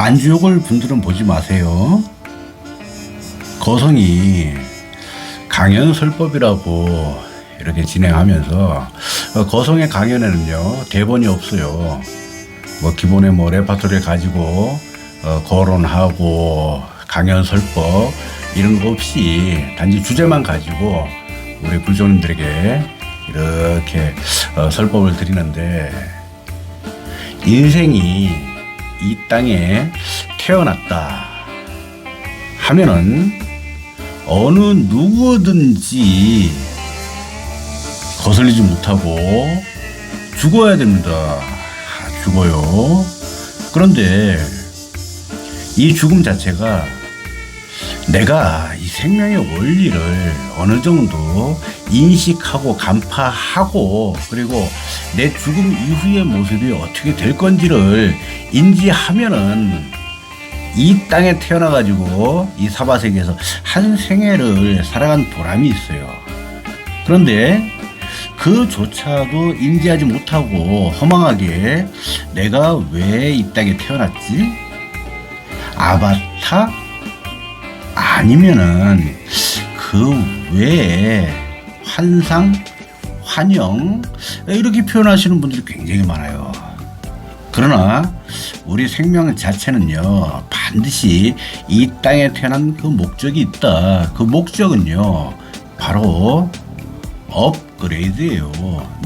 안주욕을 분들은 보지 마세요. 거성이 강연설법이라고 이렇게 진행하면서 어, 거성의 강연에는요 대본이 없어요. 뭐 기본에 뭐 레파토리 가지고 어, 거론하고 강연설법 이런 거 없이 단지 주제만 가지고 우리 불조님들에게 이렇게 어, 설법을 드리는데 인생이 이 땅에 태어났다 하면은 어느 누구든지 거슬리지 못하고 죽어야 됩니다. 아, 죽어요. 그런데 이 죽음 자체가 내가 이 생명의 원리를 어느 정도 인식하고 간파하고 그리고 내 죽음 이후의 모습이 어떻게 될 건지를 인지하면은 이 땅에 태어나 가지고 이 사바 세계에서 한 생애를 살아간 보람이 있어요. 그런데 그조차도 인지하지 못하고 허망하게 내가 왜 이 땅에 태어났지? 아바타? 아니면은 그 외에 환상, 환영 이렇게 표현하시는 분들이 굉장히 많아요. 그러나 우리 생명 자체는요 반드시 이 땅에 태어난 그 목적이 있다. 그 목적은요 바로 업 그레이드예요.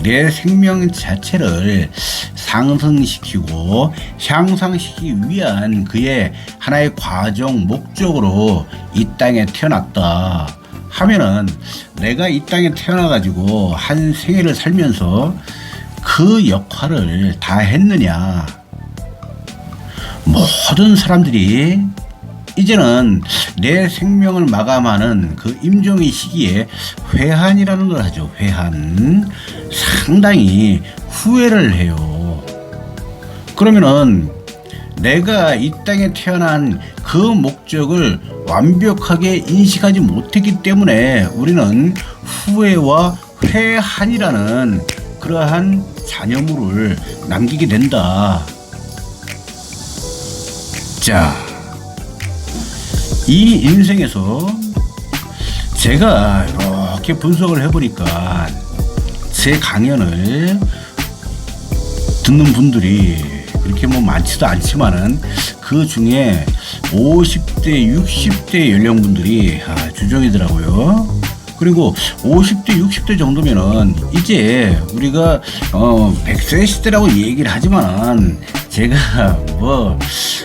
내 생명 자체를 상승시키고 향상시키기 위한 그의 하나의 과정 목적으로 이 땅에 태어났다. 하면은 내가 이 땅에 태어나 가지고 한 생애를 살면서 그 역할을 다 했느냐? 모든 사람들이 이제는 내 생명을 마감하는 그 임종의 시기에 회한이라는 걸 하죠. 회한. 상당히 후회를 해요. 그러면은 내가 이 땅에 태어난 그 목적을 완벽하게 인식하지 못했기 때문에 우리는 후회와 회한이라는 그러한 잔여물을 남기게 된다. 자, 이 인생에서 제가 이렇게 분석을 해보니까 제 강연을 듣는 분들이 이렇게 뭐 많지도 않지만은 그 중에 50대, 60대 연령분들이 아, 주종이더라고요. 그리고 50대, 60대 정도면은 이제 우리가 어 100세 시대라고 얘기를 하지만 제가 뭐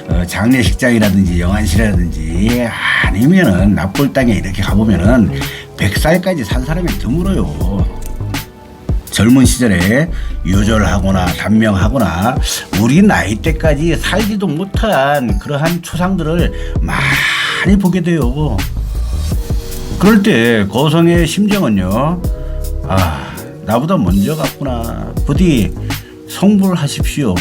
어, 장례식장이라든지 영안실이라든지 아니면은 납골 땅에 이렇게 가보면은 100살까지 산 사람이 드물어요. 젊은 시절에 유절하거나 단명하거나 우리 나이 때까지 살지도 못한 그러한 초상들을 많이 보게 돼요. 그럴 때 거성의 심정은요. 아 나보다 먼저 갔구나. 부디 성불하십시오.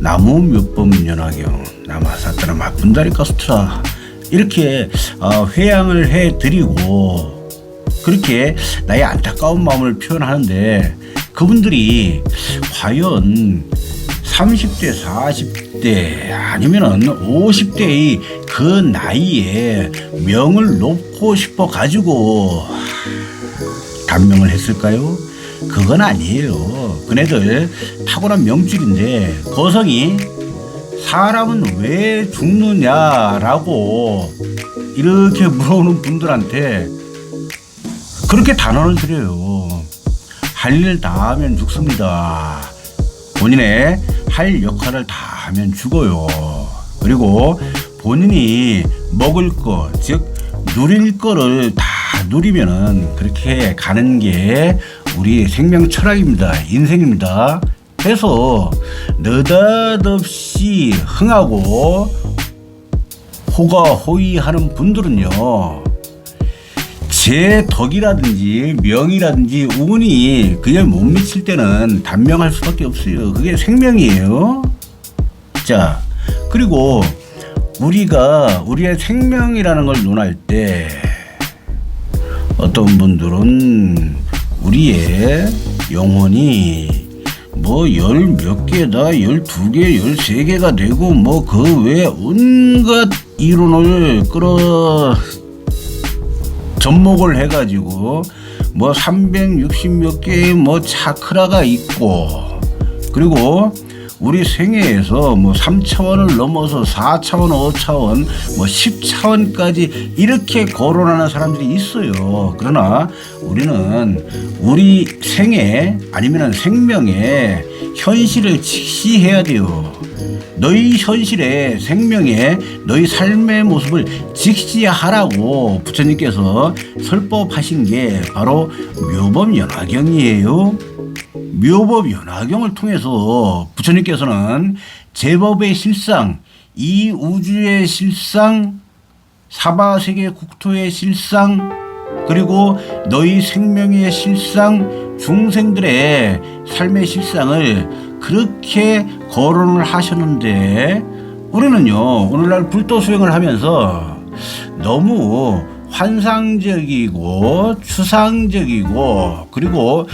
나무 몇번 연하경 남아사따라 막분다리 가스트라 이렇게 어, 회양을 해드리고 그렇게 나의 안타까운 마음을 표현하는데 그분들이 과연 30대, 40대 아니면은 50대의 그 나이에 명을 놓고 싶어 가지고 단명을 했을까요? 그건 아니에요. 그네들 타고난 명줄인데 거성이 사람은 왜 죽느냐라고 이렇게 물어오는 분들한테 그렇게 단언을 드려요. 할 일 다 하면 죽습니다. 본인의 할 역할을 다 하면 죽어요. 그리고 본인이 먹을 거, 즉, 누릴 거를 다 누리면은 그렇게 가는 게 우리 생명 철학입니다. 인생입니다. 그래서 느닷없이 흥하고 호가호위하는 분들은요. 제 덕이라든지 명이라든지 운이 그냥 못 미칠 때는 단명할 수밖에 없어요. 그게 생명이에요. 자, 그리고 우리가 우리의 생명이라는 걸 논할 때 어떤 분들은 우리의 영혼이 뭐 열 몇 개다 열두 개 열세 개가 되고 뭐 그 외에 온갖 이론을 끌어 접목을 해가지고 뭐 360 몇 개의 뭐 차크라가 있고 그리고 우리 생애에서 뭐 3차원을 넘어서 4차원, 5차원, 뭐 10차원까지 이렇게 거론하는 사람들이 있어요. 그러나 우리는 우리 생애 아니면 생명에 현실을 직시해야 돼요. 너희 현실의 생명에 너희 삶의 모습을 직시하라고 부처님께서 설법하신 게 바로 묘법연화경이에요. 묘법 연화경을 통해서 부처님께서는 제법의 실상, 이 우주의 실상, 사바세계 국토의 실상, 그리고 너희 생명의 실상, 중생들의 삶의 실상을 그렇게 거론을 하셨는데 우리는요 오늘날 불도 수행을 하면서 너무 환상적이고 추상적이고 그리고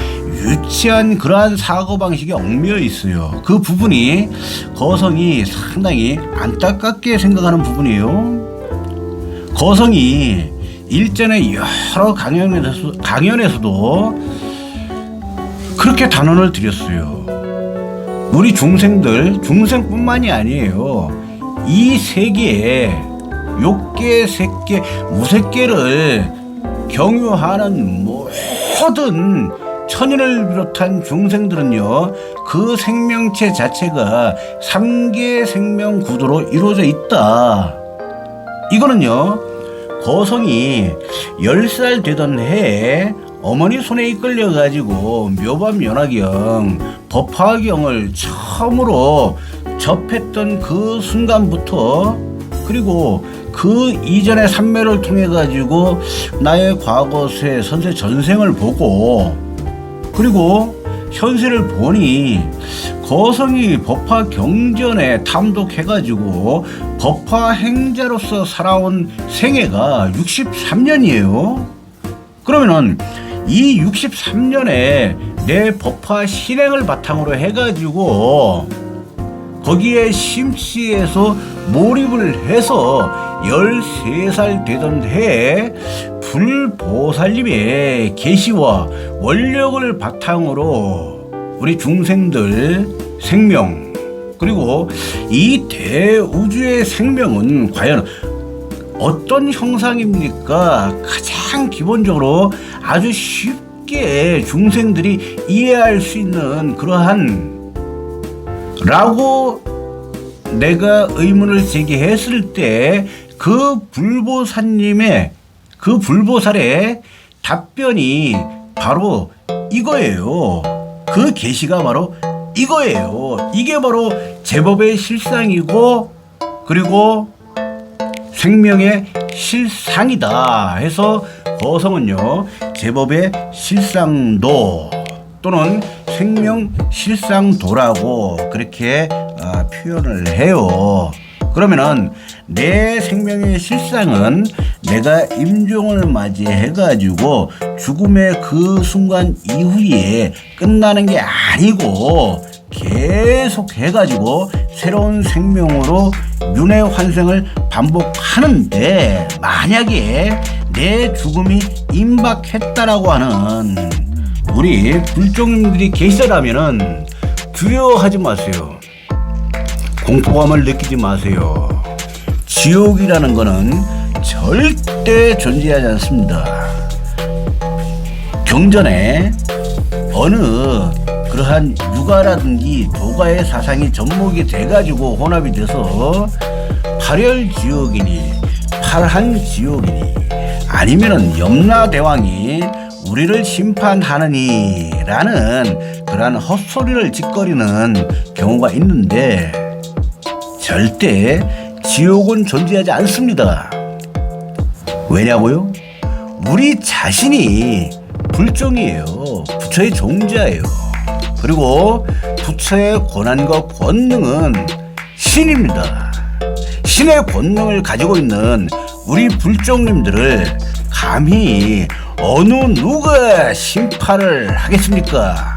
유치한 그러한 사고방식에 얽매여 있어요. 그 부분이 거성이 상당히 안타깝게 생각하는 부분이에요. 거성이 일전에 여러 강연에서, 강연에서도 그렇게 단언을 드렸어요. 우리 중생들, 중생뿐만이 아니에요. 이 세계에 욕계, 색계, 무색계를 경유하는 모든 천인을 비롯한 중생들은요, 그 생명체 자체가 삼계 생명 구도로 이루어져 있다. 이거는요, 거성이 10살 되던 해에 어머니 손에 이끌려가지고 묘밤 연화경, 법화경을 처음으로 접했던 그 순간부터 그리고 그 이전의 산매를 통해 가지고 나의 과거세 선세 전생을 보고 그리고 현세를 보니 거성이 법화 경전에 탐독해 가지고 법화 행자로서 살아온 생애가 63년이에요. 그러면은 이 63년에 내 법화 실행을 바탕으로 해 가지고 거기에 심취해서 몰입을 해서 13살 되던 해에 불보살님의 계시와 원력을 바탕으로 우리 중생들 생명 그리고 이 대우주의 생명은 과연 어떤 형상입니까? 가장 기본적으로 아주 쉽게 중생들이 이해할 수 있는 그러한 라고 내가 의문을 제기했을 때 그 불보사님의 그 불보살의 답변이 바로 이거예요. 그 계시가 바로 이거예요. 이게 바로 제법의 실상이고 그리고 생명의 실상이다 해서 거성은요 제법의 실상도 또는 생명 실상도라고 그렇게 어, 표현을 해요. 그러면은 내 생명의 실상은 내가 임종을 맞이해 가지고 죽음의 그 순간 이후에 끝나는 게 아니고 계속 해가지고 새로운 생명으로 윤회 환생을 반복하는데 만약에 내 죽음이 임박했다라고 하는 우리 불종님들이 계시다면은 두려워하지 마세요. 공포감을 느끼지 마세요. 지옥이라는 거는 절대 존재하지 않습니다. 경전에 어느 그러한 육아라든지 도가의 사상이 접목이 돼가지고 혼합이 돼서 팔열 지옥이니 팔한 지옥이니 아니면은 염라대왕이 우리를 심판하느니 라는 그러한 헛소리를 짓거리는 경우가 있는데 절대 지옥은 존재하지 않습니다. 왜냐고요? 우리 자신이 불종이에요. 부처의 종자예요. 그리고 부처의 권한과 권능은 신입니다. 신의 권능을 가지고 있는 우리 불종님들을 감히 어느 누가 심판을 하겠습니까?